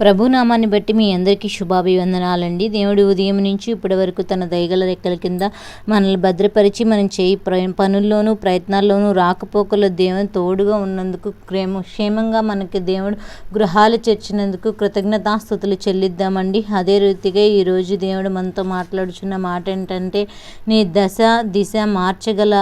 ప్రభునామాన్ని బట్టి మీ అందరికీ శుభాభివందనాలండి. దేవుడి ఉదయం నుంచి ఇప్పటి వరకు తన దయగల రెక్కల కింద మనల్ని భద్రపరిచి మనం చేయి ప్ర- పనుల్లోనూ ప్రయత్నాల్లోనూ రాకపోకలు దేవుని తోడుగా ఉన్నందుకు క్రేమ క్షేమంగా మనకి దేవుడు గృహాలు చేర్చినందుకు కృతజ్ఞతాస్థుతులు చెల్లిద్దామండి. అదే రీతిగా ఈరోజు దేవుడు మనతో మాట్లాడుచున్న మాట ఏంటంటే నీ దశ దిశ మార్చగల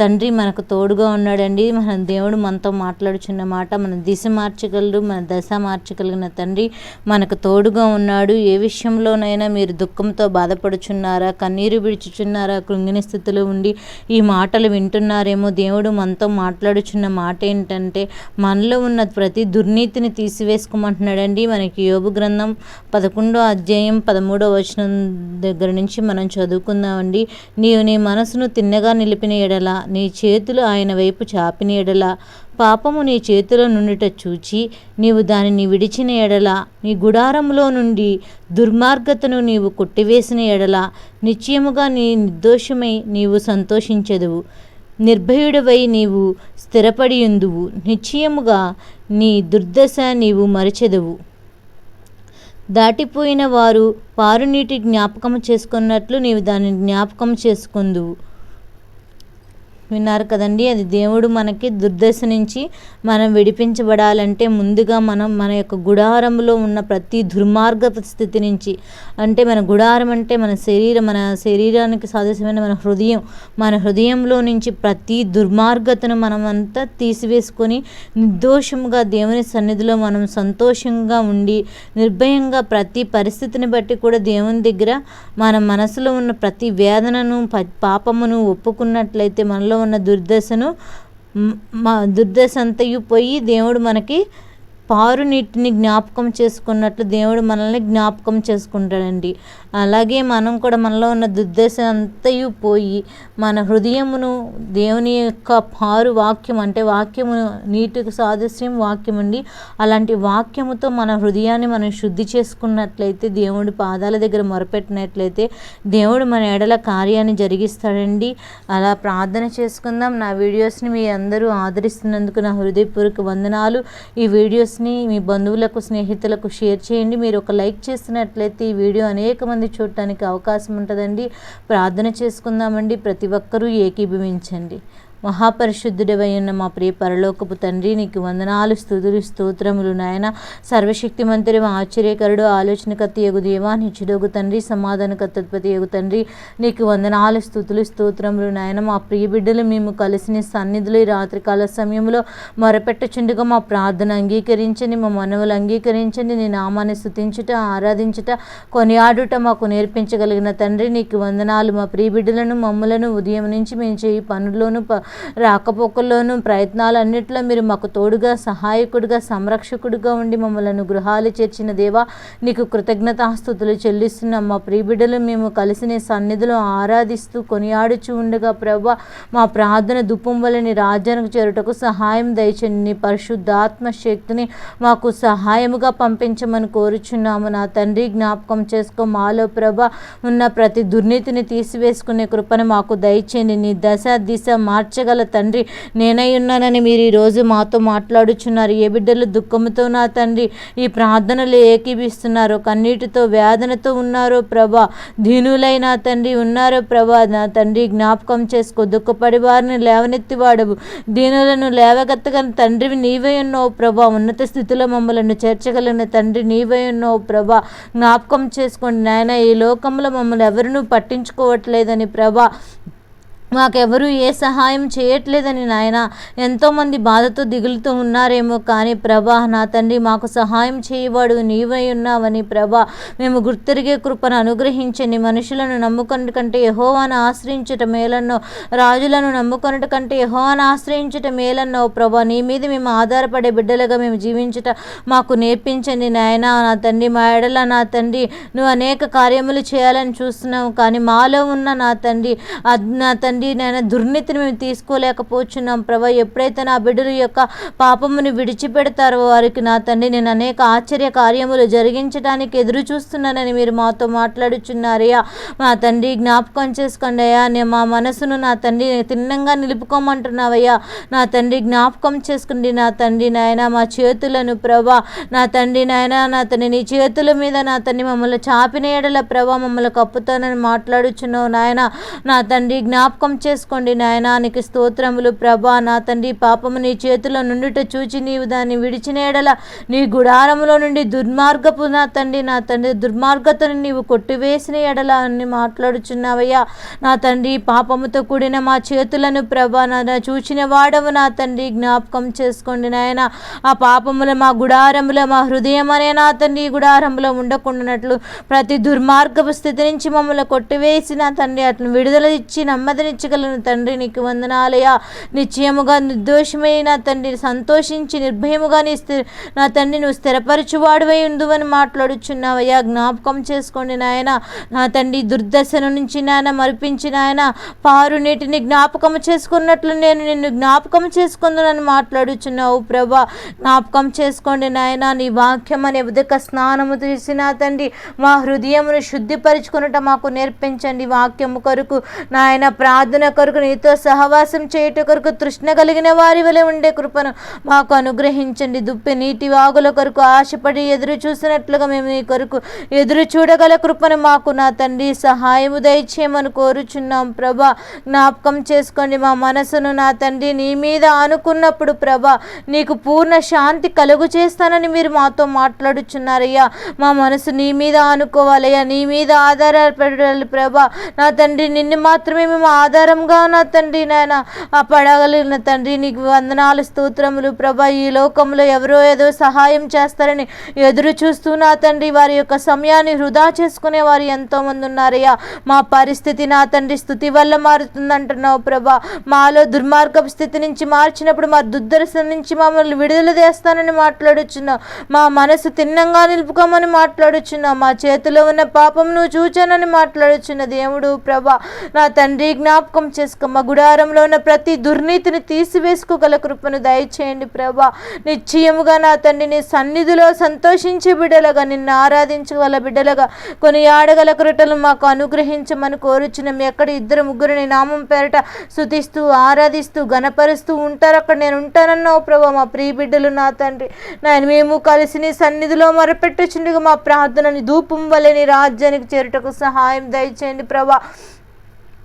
తండ్రి మనకు తోడుగా ఉన్నాడండి. మన దేవుడు మనతో మాట్లాడుచున్న మాట మన దిశ మార్చగలడు మన దశ మార్చగలిగిన తండ్రి మనకు తోడుగా ఉన్నాడు. ఏ విషయంలోనైనా మీరు దుఃఖంతో బాధపడుచున్నారా కన్నీరు విడిచుచున్నారా కృంగిన స్థితిలో ఉండి ఈ మాటలు వింటున్నారేమో? దేవుడు మనతో మాట్లాడుచున్న మాట ఏంటంటే మనలో ఉన్న ప్రతి దుర్నీతిని తీసివేసుకోమంటున్నాడండి. మనకి యోగు గ్రంథం పదకొండో అధ్యాయం పదమూడో వచనం దగ్గర నుంచి మనం చదువుకుందామండి. నీవు నీ మనసును తిన్నగా నిలిపిన ఎడలా నీ చేతులు ఆయన వైపు చాపిన ఎడల పాపము నీ చేతిలో నుండిట చూచి నీవు దానిని విడిచిన ఎడల నీ గుడారంలో నుండి దుర్మార్గతను నీవు కొట్టివేసిన ఎడల నిశ్చయముగా నీ నిర్దోషమై నీవు సంతోషించెదవు. నిర్భయుడవై నీవు స్థిరపడి ఉందువు నిశ్చయముగా నీ దుర్దశ నీవు మరచెదవు. దాటిపోయిన వారు పారునీటి జ్ఞాపకం చేసుకున్నట్లు నీవు దాన్ని జ్ఞాపకం చేసుకుందువు. విన్నారు కదండి. అది దేవుడు మనకి దుర్దశ నుంచి మనం విడిపించబడాలంటే ముందుగా మనం మన యొక్క గుడారంలో ఉన్న ప్రతి దుర్మార్గ స్థితి నుంచి అంటే మన గుడారం అంటే మన శరీరం మన శరీరానికి సాదృశ్యమైన మన హృదయం మన హృదయంలో నుంచి ప్రతి దుర్మార్గతను మనం అంతా తీసివేసుకొని నిర్దోషంగా దేవుని సన్నిధిలో మనం సంతోషంగా ఉండి నిర్భయంగా ప్రతి పరిస్థితిని బట్టి కూడా దేవుని దగ్గర మన మనసులో ఉన్న ప్రతి వేదనను ప- పాపమును ఒప్పుకున్నట్లయితే మనలో ఉన్న దుర్దశను మా దుర్దశ అంతయు పోయి దేవుడు మనకి పారు నీటిని జ్ఞాపకం చేసుకున్నట్లు దేవుడు మనల్ని జ్ఞాపకం చేసుకుంటాడండి. అలాగే మనం కూడా మనలో ఉన్న దుర్దశ అంతయు పోయి మన హృదయమును దేవుని యొక్క పారు వాక్యం అంటే వాక్యము నీటికి సాదృశ్యం వాక్యం అండి. అలాంటి వాక్యముతో మన హృదయాన్ని మనం శుద్ధి చేసుకున్నట్లయితే దేవుడి పాదాల దగ్గర మొరపెట్టినట్లయితే దేవుడు మన ఎడల కార్యాన్ని జరిగిస్తాడండి. అలా ప్రార్థన చేసుకుందాం. నా వీడియోస్ని మీ అందరూ ఆదరిస్తున్నందుకు నా హృదయపూర్వక వందనాలు. ఈ వీడియోస్ వీడియోస్ని మీ బంధువులకు స్నేహితులకు షేర్ చేయండి. మీరు ఒక లైక్ చేసినట్లయితే ఈ వీడియో అనేక మంది చూడటానికి అవకాశం ఉంటుందండి. ప్రార్థన చేసుకుందామండి. ప్రతి ఒక్కరూ ఏకీభవించండి. మహాపరిశుద్ధుడివై ఉన్న మా ప్రియ పరలోకపు తండ్రి నీకు వందనాలు స్థుతులు స్తోత్రములు నాయన. సర్వశక్తిమంతుడి ఆశ్చర్యకరుడు ఆలోచనకర్త యగు దేవా నిచ్చుడోగు తండ్రి సమాధానకర్తపతి యగు తండ్రి నీకు వందనాలు స్థుతులు స్తోత్రములు నాయన. మా ప్రియ బిడ్డలు మేము కలిసి సన్నిధులు సన్నిధిలో ఈ రాత్రికాల సమయంలో మొరపెట్టచుండగా మా ప్రార్థన అంగీకరించండి మా మనవులు అంగీకరించండి. నీ నామాన్ని స్థుతించుట ఆరాధించుట కొనియాడుట మాకు నేర్పించగలిగిన తండ్రి నీకు వందనాలు. మా ప్రియ బిడ్డలను మమ్మలను ఉదయం నుంచి మేము చేయి పనుల్లోనూ ప రాకపోకల్లోనూ ప్రయత్నాలన్నింటిలో మీరు మాకు తోడుగా సహాయకుడిగా సంరక్షకుడిగా ఉండి మమ్మలను గృహాలు చేర్చిన దేవా నీకు కృతజ్ఞతాస్థుతులు చెల్లిస్తున్నాం. మా ప్రియ మేము కలిసి నీ సన్నిధిలో ఆరాధిస్తూ కొనియాడుచు ఉండగా ప్రభా మా ప్రార్థన దుప్పం వల్ల నీ రాజ్యానికి చేరుటకు సహాయం దయచండి నీ పరిశుద్ధాత్మ శక్తిని మాకు సహాయముగా పంపించమని కోరుచున్నాము. నా తండ్రి జ్ఞాపకం చేసుకో. మాలో ప్రభ ఉన్న ప్రతి దుర్నీతిని తీసివేసుకునే కృపను మాకు దయచేయండి. నీ దశ దిశ మార్చ మార్చగల తండ్రి నేనై ఉన్నానని మీరు ఈరోజు మాతో మాట్లాడుచున్నారు. ఏ బిడ్డలు దుఃఖముతో నా తండ్రి ఈ ప్రార్థనలు ఏకీభిస్తున్నారో కన్నీటితో వేదనతో ఉన్నారో ప్రభా దీనులైన తండ్రి ఉన్నారో ప్రభా నా తండ్రి జ్ఞాపకం చేసుకో దుఃఖపడి వారిని లేవనెత్తి వాడవు. దీనులను లేవగత్తగని తండ్రివి నీవై ఉన్నావు ప్రభా. ఉన్నత స్థితిలో మమ్మల్ని చేర్చగలిగిన తండ్రి నీవై ఉన్నావు ప్రభా. జ్ఞాపకం చేసుకోండి నాయన ఈ లోకంలో మమ్మల్ని ఎవరినూ పట్టించుకోవట్లేదని ప్రభా. మాకెవరూ ఏ సహాయం చేయట్లేదని నాయన. ఎంతోమంది బాధతో దిగులుతూ ఉన్నారేమో కానీ ప్రభా నా తండ్రి మాకు సహాయం చేయవాడు నీవై ఉన్నావని ప్రభా. మేము గుర్తిరిగే కృపను అనుగ్రహించండి మనుషులను నమ్ముకొనట కంటే యహోవాను ఆశ్రయించట మేలన్నో. రాజులను నమ్ముకొనట కంటే యహోవాను ఆశ్రయించట మేలన్నో. ప్రభా నీ మీద మేము ఆధారపడే బిడ్డలుగా మేము జీవించట మాకు నేర్పించండి నాయన. నా తండ్రి మా ఎడల నా తండ్రి నువ్వు అనేక కార్యములు చేయాలని చూస్తున్నావు కానీ మాలో ఉన్న నా తండ్రి నా తండ్రి నుండి నాయన దుర్నీతిని మేము తీసుకోలేకపోతున్నాం ప్రభా ఎప్పుడైతే నా బిడ్డల యొక్క పాపమును విడిచిపెడతారో వారికి నా తండ్రి నేను అనేక ఆశ్చర్య కార్యములు జరిగించడానికి ఎదురు చూస్తున్నానని మీరు మాతో మాట్లాడుచున్నారయ్యా. మా తండ్రి జ్ఞాపకం చేసుకోండి అయ్యా. నేను మా మనసును నా తండ్రి తిన్నంగా నిలుపుకోమంటున్నావయ్యా. నా తండ్రి జ్ఞాపకం చేసుకోండి నా తండ్రి నాయన మా చేతులను ప్రభా నా తండ్రి నాయన నా తండ్రి నీ చేతుల మీద నా తండ్రి మమ్మల్ని చాపిన ఎడల ప్రభా మమ్మల్ని కప్పుతానని మాట్లాడుచున్నావు నాయన. నా తండ్రి జ్ఞాపకం చేసుకోండి నాయనా. నీకు స్తోత్రములు. ప్రభా నా తండ్రి పాపము నీ చేతిలో నుండిట చూచి నీవు దాన్ని విడిచిన ఎడల నీ గుడారములో నుండి దుర్మార్గపు నా తండ్రి నా తండ్రి దుర్మార్గతను నీవు కొట్టివేసిన ఎడల అని మాట్లాడుచున్నావయ్యా. నా తండ్రి పాపముతో కూడిన మా చేతులను ప్రభా నా చూచిన వాడవు నా తండ్రి జ్ఞాపకం చేసుకోండి నాయన. ఆ పాపముల మా గుడారములో మా హృదయం అనే నా తండ్రి గుడారంలో ఉండకుండానట్లు ప్రతి దుర్మార్గపు స్థితి నుంచి మమ్మల్ని కొట్టివేసిన తండ్రి అతను విడుదల ఇచ్చి నెమ్మదినిచ్చగలను తండ్రి నీకు వందనాలయ్యా. నిశ్చయముగా నిర్దోషమైన తండ్రి సంతోషించి నిర్భయముగా నీ స్థి నా తండ్రి నువ్వు స్థిరపరచువాడువై ఉందువని మాట్లాడుచున్నావయ్యా. జ్ఞాపకం చేసుకోండి నాయన. నా తండ్రి దుర్దశను నుంచి నాయన మరిపించిన నాయన. పారు నీటిని జ్ఞాపకం చేసుకున్నట్లు నేను నిన్ను జ్ఞాపకం చేసుకుందునని మాట్లాడుచున్నావు ప్రభా. జ్ఞాపకం చేసుకోండి నాయన. నీ వాక్యం అనే ఉదక స్నానము తీసి నా తండ్రి మా హృదయమును శుద్ధిపరచుకున్నట మాకు నేర్పించండి. వాక్యము కొరకు నాయన ప్రార్థన కొరకు నీతో సహవాసం చేయుట కొరకు తృష్ణ కలిగిన వారి వలె ఉండే కృపను మాకు అనుగ్రహించండి. దుప్పి నీటి వాగుల కొరకు ఆశపడి ఎదురు చూసినట్లుగా మేము నీ కొరకు ఎదురు చూడగల కృపను మాకు నా తండ్రి సహాయము దయచేయమని కోరుచున్నాం. ప్రభా జ్ఞాపకం చేసుకోండి. మా మనసును నా తండ్రి నీ మీద ఆనుకున్నప్పుడు ప్రభా నీకు పూర్ణ శాంతి కలుగు చేస్తానని మీరు మాతో మాట్లాడుచున్నారయ్యా. మా మనసు నీ మీద అనుకోవాలయ్యా నీ మీద ఆధారపడాలి ప్రభా. నా తండ్రి నిన్ను మాత్రమే మేము ఆధారంగా నా తండ్రి నాయన ఆ పడగలిగిన తండ్రి నీకు వందనాలు స్తోత్రములు. ప్రభా ఈ లోకంలో ఎవరో ఏదో సహాయం చేస్తారని ఎదురు చూస్తూ నా తండ్రి వారి యొక్క సమయాన్ని వృధా చేసుకునే వారు ఎంతోమంది ఉన్నారయ్యా. మా పరిస్థితి నా తండ్రి స్థుతి వల్ల మారుతుందంటున్నావు ప్రభా. మాలో దుర్మార్గపు స్థితి నుంచి మార్చినప్పుడు మా దుర్దర్శన నుంచి మమ్మల్ని విడుదల చేస్తానని మాట్లాడుచున్నావు. మా మనసు తిన్నంగా నిలుపుకోమని మాట్లాడుచున్నావు. మా చేతిలో ఉన్న పాపం నువ్వు చూచానని మాట్లాడుచున్న దేవుడు ప్రభా నా తండ్రి జ్ఞాప జ్ఞాపకం చేసుకో మా గుడారంలో ఉన్న ప్రతి దుర్నీతిని తీసివేసుకోగల కృపను దయచేయండి ప్రభా. నిశ్చయముగా నా తండ్రి నీ సన్నిధిలో సంతోషించే బిడ్డలుగా నిన్ను ఆరాధించగల బిడ్డలుగా కొన్ని ఆడగల కృటలు మాకు అనుగ్రహించమని కోరుచున్నాం ఎక్కడ ఇద్దరు ముగ్గురు నీ నామం పేరట శుతిస్తూ ఆరాధిస్తూ గణపరుస్తూ ఉంటారు. అక్కడ నేను ఉంటానన్నావు ప్రభా మా ప్రియ బిడ్డలు నా తండ్రి. నేను మేము కలిసి నీ సన్నిధిలో మొరపెట్టుచుండగా మా ప్రార్థనని ధూపం వలె నీ రాజ్యానికి చేరుటకు సహాయం దయచేయండి ప్రభా.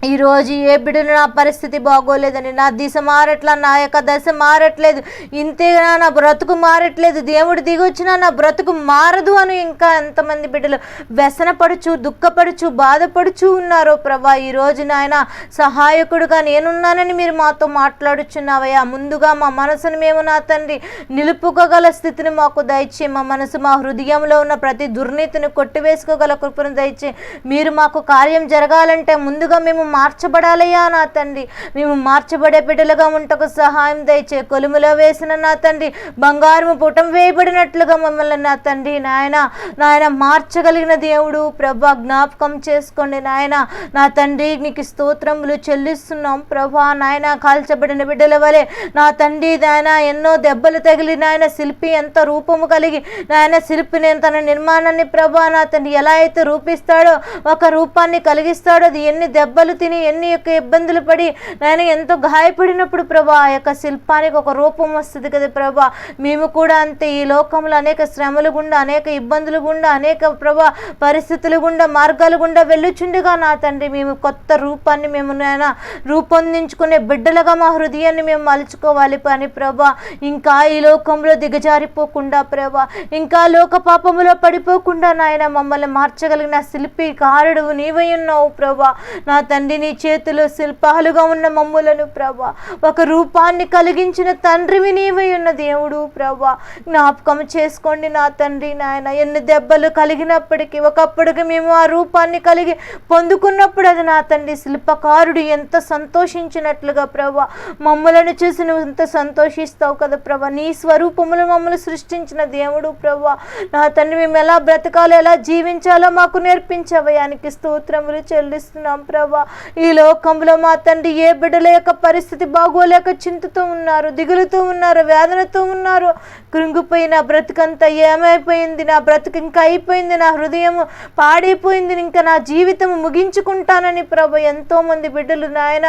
ఈరోజు ఏ బిడ్డలు నా పరిస్థితి బాగోలేదని నా దిశ మారట్లా నా యొక్క దశ మారట్లేదు. ఇంతేనా నా బ్రతుకు మారట్లేదు. దేవుడు దిగొచ్చినా నా బ్రతుకు మారదు అని ఇంకా ఎంతమంది బిడ్డలు వ్యసనపడుచు దుఃఖపడుచు బాధపడుచు ఉన్నారో ప్రభా. ఈరోజు నాయన సహాయకుడుగా నేనున్నానని మీరు మాతో మాట్లాడుచున్నావయ్యా. ముందుగా మా మనసును మేము నా తండ్రి నిలుపుకోగల స్థితిని మాకు దయచే మా మనసు మా హృదయంలో ఉన్న ప్రతి దుర్నీతిని కొట్టివేసుకోగల కృపను దయచే మీరు మాకు కార్యం జరగాలంటే ముందుగా మేము మార్చబడాలయ్యా నా తండ్రి. మేము మార్చబడే బిడ్డలుగా ఉంటకు సహాయం దయచే కొలుములో వేసిన నా తండ్రి. బంగారము పుటం వేయబడినట్లుగా మమ్మల్ని నా తండ్రి. నాయన నాయన మార్చగలిగిన దేవుడు ప్రభా జ్ఞాపకం చేసుకోండి నాయన. నా తండ్రి నీకు స్తోత్రములు చెల్లిస్తున్నాం ప్రభా. నాయన కాల్చబడిన బిడ్డల వలె నా తండ్రి నాయన ఎన్నో దెబ్బలు తగిలి నాయన శిల్పి ఎంత రూపము కలిగి నాయన శిల్పిని తన నిర్మాణాన్ని ప్రభా నా తండ్రి ఎలా అయితే రూపిస్తాడో ఒక రూపాన్ని కలిగిస్తాడో అది ఎన్ని దెబ్బలు తిని ఎన్ని యొక్క ఇబ్బందులు పడి నాయన ఎంతో గాయపడినప్పుడు ప్రభా ఆ యొక్క శిల్పానికి ఒక రూపం వస్తుంది కదా ప్రభా. మేము కూడా అంతే ఈ లోకంలో అనేక శ్రమలు గుండా అనేక ఇబ్బందులు గుండా అనేక ప్రభా పరిస్థితులు గుండా మార్గాలు గుండా వెళ్ళుచుండగా నా తండ్రి మేము కొత్త రూపాన్ని మేము నాయన రూపొందించుకునే బిడ్డలుగా మా హృదయాన్ని మేము మలుచుకోవాలి పని ప్రభా. ఇంకా ఈ లోకంలో దిగజారిపోకుండా ప్రభా ఇంకా లోక పాపములో పడిపోకుండా నాయన మమ్మల్ని మార్చగలిగిన శిల్పి కారుడు నీవై ఉన్నావు ప్రభా. నా తండ్రి నీ చేతిలో శిల్పాలుగా ఉన్న మమ్ములను ప్రభా. ఒక రూపాన్ని కలిగించిన తండ్రివి నీవై ఉన్న దేవుడు ప్రభా. జ్ఞాపకం చేసుకోండి నా తండ్రి నాయన. ఎన్ని దెబ్బలు కలిగినప్పటికీ ఒకప్పటికి మేము ఆ రూపాన్ని కలిగి పొందుకున్నప్పుడు అది నా తండ్రి శిల్పకారుడు ఎంత సంతోషించినట్లుగా ప్రభా. మమ్మలను చూసి నువ్వు ఎంత సంతోషిస్తావు కదా ప్రభా. నీ స్వరూపములు మమ్మల్ని సృష్టించిన దేవుడు ప్రభా. నా తండ్రి మేము ఎలా బ్రతకాలో ఎలా జీవించాలో మాకు నేర్పించవయానికి స్తోత్రములు చెల్లిస్తున్నాం ప్రభా. ఈ లోకంలో మా తండ్రి ఏ బిడ్డల యొక్క పరిస్థితి బాగోలేక చింతతో ఉన్నారు దిగులుతూ ఉన్నారు వేదనతో ఉన్నారు. కృంగిపోయి నా బ్రతుకంతా ఏమైపోయింది? నా బ్రతుకు ఇంకా అయిపోయింది నా హృదయం పాడైపోయింది ఇంకా నా జీవితం ముగించుకుంటానని ప్రభు ఎంతోమంది బిడ్డలు నాయన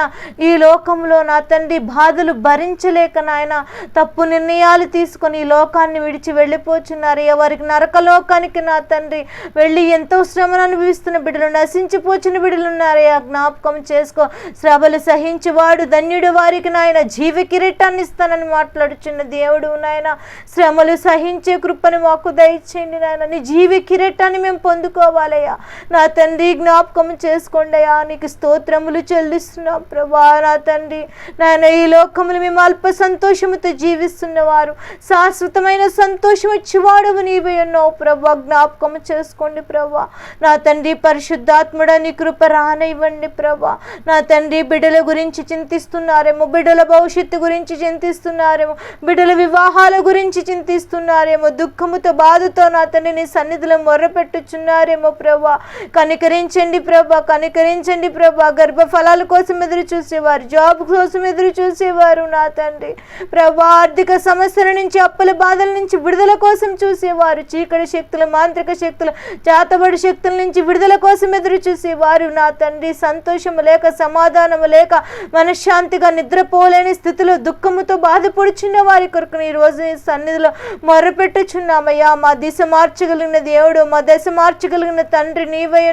ఈ లోకంలో నా తండ్రి బాధలు భరించలేక నాయన తప్పు నిర్ణయాలు తీసుకొని ఈ లోకాన్ని విడిచి వెళ్ళిపోతున్నారు. ఎవరికి నరక లోకానికి నా తండ్రి వెళ్ళి ఎంతో శ్రమను అనుభవిస్తున్న బిడ్డలు నశించిపోచిన బిడ్డలు ఉన్నారయ్యా జ్ఞాపకం చేసుకో. శ్రమలు సహించేవాడు ధన్యుడు వారికి నాయన జీవ కిరీటాన్ని ఇస్తానని మాట్లాడుచున్న దేవుడు నాయన. శ్రమలు సహించే కృపను మాకు దయచేయండి నాయన. నీ జీవ కిరీటాన్ని మేము పొందుకోవాలయ్యా. నా తండ్రి జ్ఞాపకం చేసుకోండి అయ్యా నీకు స్తోత్రములు చెల్లిస్తున్నాం ప్రభా నా తండ్రి. నాయన ఈ లోకములు మేము అల్ప సంతోషముతో జీవిస్తున్నవారు. శాశ్వతమైన సంతోషం ఇచ్చివాడవు నీవే ఉన్నావు ప్రభా. జ్ఞాపకం చేసుకోండి ప్రభా. నా తండ్రి పరిశుద్ధాత్ముడ నీ కృప రానివ్వండి ప్రభా. ప్రభా. నా తండ్రి బిడ్డల గురించి చింతిస్తున్నారేమో బిడ్డల భవిష్యత్తు గురించి చింతిస్తున్నారేమో బిడ్డల వివాహాల గురించి చింతిస్తున్నారేమో దుఃఖముతో బాధతో నా తండ్రి నీ సన్నిధిలో మొర్రపెట్టుచున్నారేమో ప్రభా. కనికరించండి ప్రభా కనికరించండి ప్రభా. గర్భఫలాల కోసం ఎదురు చూసేవారు జాబ్ కోసం ఎదురు చూసేవారు నా తండ్రి. ప్రభా ఆర్థిక సమస్యల నుంచి అప్పుల బాధల నుంచి విడుదల కోసం చూసేవారు చీకటి శక్తులు మాంత్రిక శక్తులు చేతబడి శక్తుల నుంచి విడుదల కోసం ఎదురు చూసేవారు నా తండ్రి. సంతోషము లేక సమాధానము లేక మనశ్శాంతిగా నిద్రపోలేని స్థితిలో దుఃఖముతో బాధపడుచున్న వారి కొరకు ఈ రోజు సన్నిధిలో మొరపెట్టుచున్నామయ్యా. మా దిశ మార్చగలిగిన దేవుడు మా దశ మార్చగలిగిన తండ్రి నీవై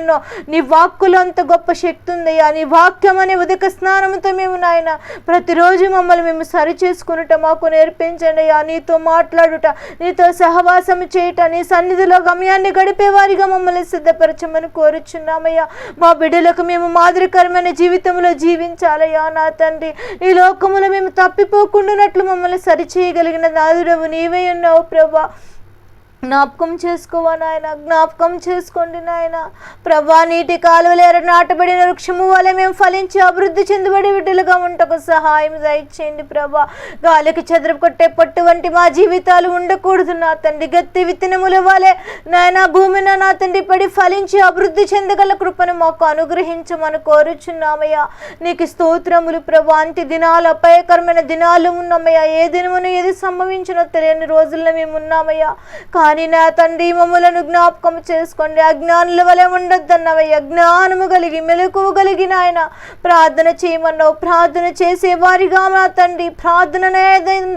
నీ వాక్కులో అంత గొప్ప శక్తి ఉందయ్యా. నీ వాక్యం అనే ఉదక స్నానంతో మేము నాయన ప్రతిరోజు మమ్మల్ని మేము సరి చేసుకునుట మాకు నేర్పించండి అయ్యా. నీతో మాట్లాడుట నీతో సహవాసం చేయుట నీ సన్నిధిలో గమ్యాన్ని గడిపే వారిగా మమ్మల్ని సిద్ధపరచమని కోరుచున్నామయ్యా. మా బిడ్డలకు మేము ఆనందకరమైన జీవితంలో జీవించాలయ్యా నా తండ్రి. ఈ లోకములో మేము తప్పిపోకుండానట్లు మమ్మల్ని సరిచేయగలిగిన నాదుడవు నీవే ఉన్నావు ప్రభా. జ్ఞాపకం చేసుకోవా నాయన జ్ఞాపకం చేసుకోండి నాయన. ప్రభా నీటి కాలువలేర నాటబడిన వృక్షము వలె మేము ఫలించి అభివృద్ధి చెందబడి బిడ్డలుగా ఉంటకు సహాయం దయచేయండి ప్రభా. గాలికి చెదరు కొట్టే పట్టు వంటి మా జీవితాలు ఉండకూడదు నా తండ్రి. గత్తి విత్తనముల వలె నాయన భూమిన నా తండ్రి పడి ఫలించి అభివృద్ధి చెందగల కృపను మాకు అనుగ్రహించమని కోరుచున్నామయ్యా. నీకు స్తోత్రములు ప్రభా. అంటి దినాలు అపాయకరమైన దినాలు ఉన్నామయ్యా. ఏ దినమును ఏది సంభవించినో తెలియని రోజుల్లో మేము ఉన్నామయ్యా. కానీ నా తండ్రి మమ్మలను జ్ఞాపకం చేసుకోండి. అజ్ఞానుల వలె ఉండొద్దన్నవయ్య. జ్ఞానము కలిగి మెలకువ కలిగిన ఆయన ప్రార్థన చేయమన్నావు. ప్రార్థన చేసే వారిగా నా తండ్రి ప్రార్థననే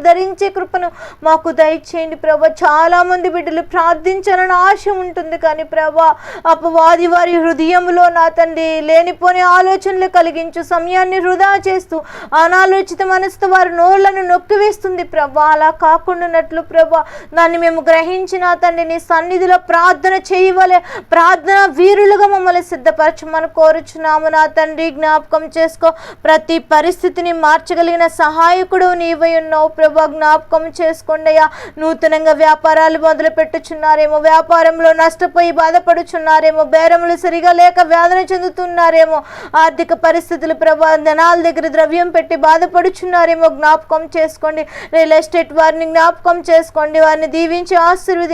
ధరించే కృపను మాకు దయచేయండి ప్రభా. చాలా మంది బిడ్డలు ప్రార్థించాలని ఆశ ఉంటుంది కానీ ప్రభా అపవాది వారి హృదయంలో నా తండ్రి లేనిపోని ఆలోచనలు కలిగించు సమయాన్ని వృధా చేస్తూ అనాలోచిత మనసుతో వారి నోళ్ళను నొక్కివేస్తుంది ప్రభా. అలా కాకుండా ప్రభా దాన్ని మేము గ్రహించిన నా తండ్రి నీ సన్నిధిలో ప్రార్థన చేయవలే ప్రార్థన వీరులుగా మమ్మల్ని సిద్ధపరచమని కోరుచున్నాము నా తండ్రి. జ్ఞాపకం చేసుకో ప్రతి పరిస్థితిని మార్చగలిగిన సహాయకుడు నీవై ఉన్నావు ప్రభా. జ్ఞాపకం చేసుకోండి నూతనంగా వ్యాపారాలు మొదలు పెట్టుచున్నారేమో వ్యాపారంలో నష్టపోయి బాధపడుచున్నారేమో బేరములు సరిగా లేక వేదన చెందుతున్నారేమో ఆర్థిక పరిస్థితులు ప్రభా జనాల దగ్గర ద్రవ్యం పెట్టి బాధపడుచున్నారేమో జ్ఞాపకం చేసుకోండి. రియల్ ఎస్టేట్ వారిని జ్ఞాపకం చేసుకోండి. వారిని దీవించి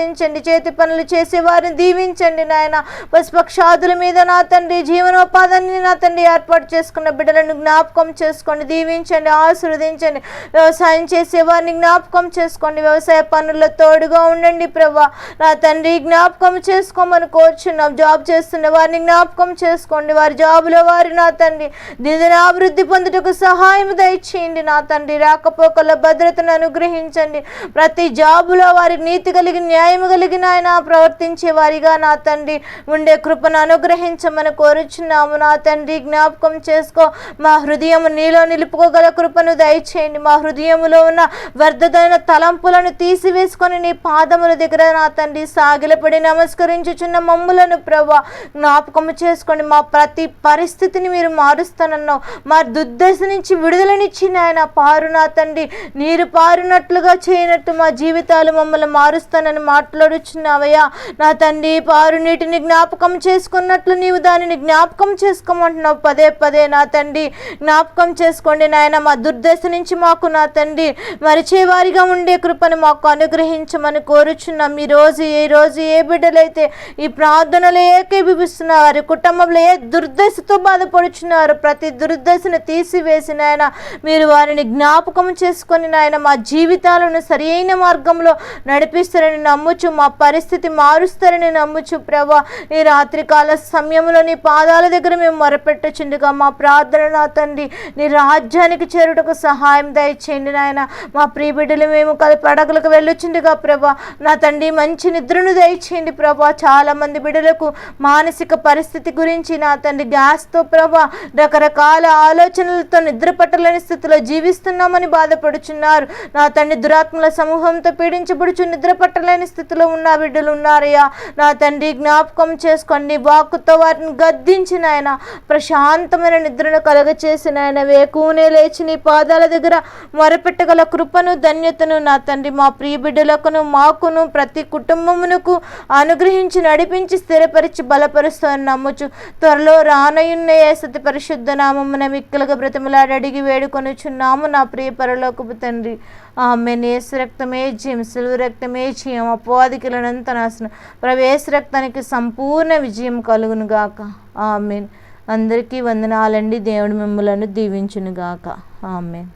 ఆశీర్వదించండి చేతి పనులు చేసే వారిని దీవించండి నాయన. పశుపక్షాదుల మీద నా తండ్రి జీవనోపాధాన్ని నా తండ్రి ఏర్పాటు చేసుకున్న బిడ్డలను జ్ఞాపకం చేసుకోండి దీవించండి ఆశీర్వదించండి. వ్యవసాయం చేసే వారిని జ్ఞాపకం చేసుకోండి వ్యవసాయ పనుల్లో తోడుగా ఉండండి ప్రభా. నా తండ్రి జ్ఞాపకం చేసుకోమని కోరుచున్నాం. జాబ్ చేస్తున్న వారిని జ్ఞాపకం చేసుకోండి. వారి జాబులో వారి నా తండ్రి దిదిన అభివృద్ధి పొందుటకు సహాయం దయచేయండి. నా తండ్రి రాకపోకల భద్రతను అనుగ్రహించండి. ప్రతి జాబులో వారి నీతి కలిగిన న్యాయ కలిగిన ఆయన ప్రవర్తించే వారిగా నా తండ్రి ఉండే కృపను అనుగ్రహించమని కోరుచున్నాము. నా తండ్రి జ్ఞాపకం చేసుకో. మా హృదయం నీలో నిలుపుకోగల కృపను దయచేయండి. మా హృదయములో ఉన్న వర్ధదైన తలంపులను తీసివేసుకొని నీ పాదముల దగ్గర నా తండ్రి సాగిలపడి నమస్కరించుచున్న మమ్ములను ప్రభా జ్ఞాపకం చేసుకోండి. మా ప్రతి పరిస్థితిని మీరు మారుస్తానన్నావు. మా దుర్దశ నుంచి విడుదలనిచ్చిన ఆయన పారు నా తండ్రి. నీరు పారినట్లుగా చేయనట్టు మా జీవితాలు మమ్మల్ని మారుస్తానని మా మాట్లాడుచున్నావయ్యా. నా తండ్రి పారు నీటిని జ్ఞాపకం చేసుకున్నట్లు నీవు దానిని జ్ఞాపకం చేసుకోమంటున్నావు. పదే పదే నా తండ్రి జ్ఞాపకం చేసుకోండి నాయన. మా దుర్దశ నుంచి మాకు నా తండ్రి మరిచేవారిగా ఉండే కృపను మాకు అనుగ్రహించమని కోరుచున్నాం. ఈరోజు రోజు ఏ రోజు ఏ బిడ్డలైతే ఈ ప్రార్థనలు ఏకీభవిస్తున్నారు వారి కుటుంబంలో ఏ దుర్దశతో బాధపడుచున్నారు ప్రతి దుర్దశను తీసివేసి నాయన మీరు వారిని జ్ఞాపకం చేసుకొని నాయన మా జీవితాలను సరైన మార్గంలో నడిపిస్తారని నమ్ముచు మా పరిస్థితి మారుస్తారని నమ్ముచు ప్రభా. ఈ రాత్రికాల సమయంలో నీ పాదాల దగ్గర మేము మొరపెట్టుచుండగా మా ప్రార్థన నా తండ్రి నీ రాజ్యానికి చేరుటకు సహాయం దయచేయండి నాయన. మా ప్రియబిడ్డలు మేము కలి పడగలకు వెళ్ళొచ్చుండగా ప్రభా. నా తండ్రి మంచి నిద్రను దయచేయండి ప్రభా. చాలా మంది బిడ్డలకు మానసిక పరిస్థితి గురించి నా తండ్రి గ్యాస్తో ప్రభా రకరకాల ఆలోచనలతో నిద్ర పట్టలేని స్థితిలో జీవిస్తున్నామని బాధపడుచున్నారు. నా తండ్రి దురాత్మల సమూహంతో పీడించబడుచు నిద్ర పట్టలేని స్థితిలో ఉన్న బిడ్డలు ఉన్నారయ్యా. నా తండ్రి జ్ఞాపకం చేసుకోండి వాక్కుతో వారిని గద్దించిన ఆయన ప్రశాంతమైన నిద్రను కలగచేసిన ఆయన వేకునే లేచి నీ పాదాల దగ్గర మొరపెట్టగల కృపను ధన్యతను నా తండ్రి మా ప్రియ బిడ్డలకును మాకును ప్రతి కుటుంబమునకు అనుగ్రహించి నడిపించి స్థిరపరిచి బలపరుస్తాను నమ్ముచు త్వరలో రానయున్న సతి పరిశుద్ధ నామమున మిక్కలుగా బ్రతములాడి అడిగి వేడుకొనుచున్నాము నా ప్రియ పరలోకపు తండ్రి. ఆమె నేసు రక్తమే జయం సిలువ రక్తమే జయం అపవాదికులనంత నాశనం ప్రవేశ రక్తానికి సంపూర్ణ విజయం కలుగును గాక. ఆమెన్. అందరికీ వందనాలండి. దేవుడు మిమ్మలను దీవించునుగాక ఆమెన్.